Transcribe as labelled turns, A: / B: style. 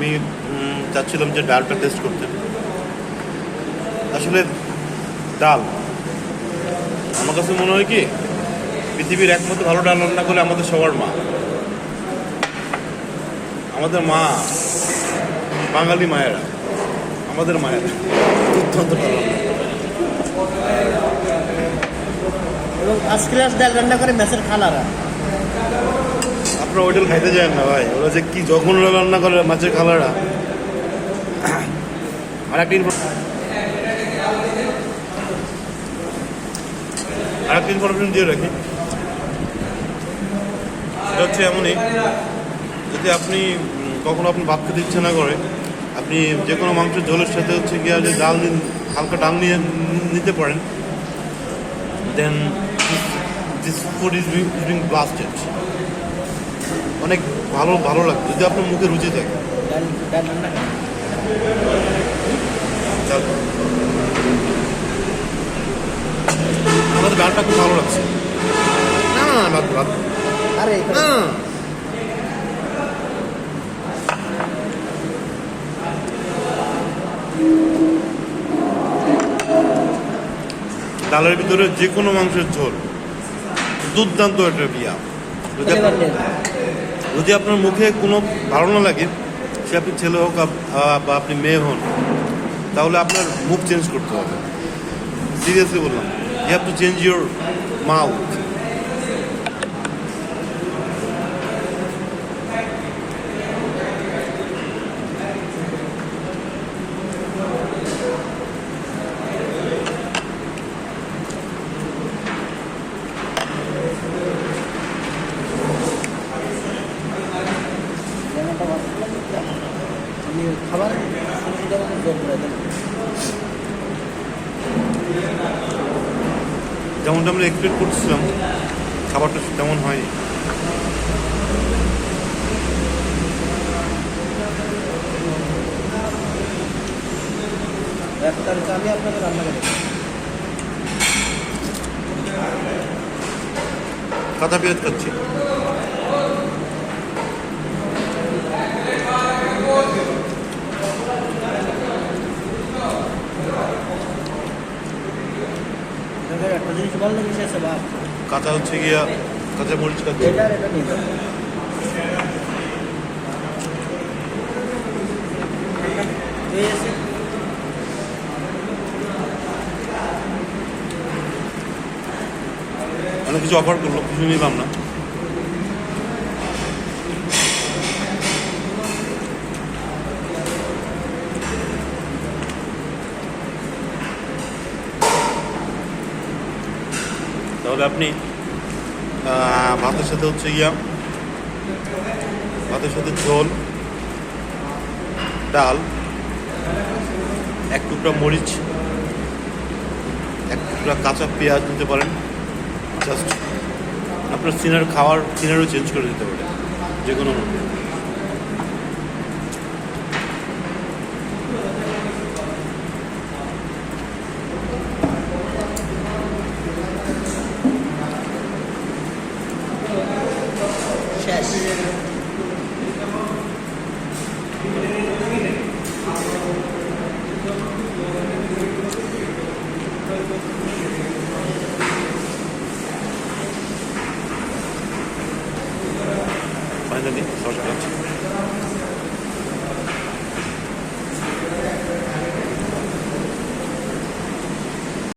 A: আমি চাচ্ছিলাম যে ডালটা টেস্ট করতে। আসলে ডাল, আমার কাছে মনে হয় কি, পৃথিবীর একমাত্র ভালো ডাল রান্না করে আমাদের সবার মা। আমাদের মা বাঙালি মায়েরা, আমাদের মায়েরা দুর্দান্ত
B: ফার্স্ট ক্লাস ডাল রান্না করে ম্যাচের খালারা।
A: আপনারা ওইটাল খাইতে যায় না ভাই। ওরা যে কি যখন ওরা রান্না করে মাছের খালারা। আর ইনফরমেশন আর একটা ইনফরমেশন দিয়ে রাখি। সেটা হচ্ছে এমনই, যদি আপনি কখনো আপনি ভাত খেতে ইচ্ছে না করে, আপনি যে কোনো মাংসের ঝোলের সাথে হচ্ছে গিয়ে যে ডাল হালকা ডাল নিয়ে নিতে পারেন। Then this food is being blasted অনেক ভালো ভালো লাগে যদি আপনার মুখে রুচি থাকে। আমাদের ডালটা খুব ভালো লাগছে। না না না ভাত ভাত।
B: আরে
A: না না, না। ডালের ভিতরে যে কোনো মাংসের ঝোল দুর্দান্ত একটা বিয়া। যদি আপনার- মুখে কোনো ভালো না লাগে, সে আপনি ছেলে হোক বা আপনি মেয়ে হন, তাহলে আপনার মুখ চেঞ্জ করতে হবে। সিরিয়াসলি বললাম you have to change your mouth
B: খাবার মানে
A: যেমনটা আমরা এক্সপেক্ট করছিলাম খাবারটা তেমন হয়নি।
B: আমি আপনাকে রান্না করে
A: পেঁয়াজ খাচ্ছি
B: আপনাদের একটা জিনিস ভালো লেগেছে আছে ভাত
A: কাঁচা হচ্ছে গিয়া কাঁচা মরিচ
B: কাঁচা
A: অনেক কিছু অফার করল কিছু নিলাম না। তাহলে আপনি ভাতের সাথে হচ্ছে ইয়া, ভাতের সাথে ঝোল, ডাল, এক টুকরা মরিচ, এক টুকরা কাঁচা পেঁয়াজ দিতে পারেন, জাস্ট আপনার সিনার খাওয়ার, সিনারও চেঞ্জ করে দিতে পারে যে কোনো মধ্যে।
B: Meine
A: Lieben, Frau Schmidt.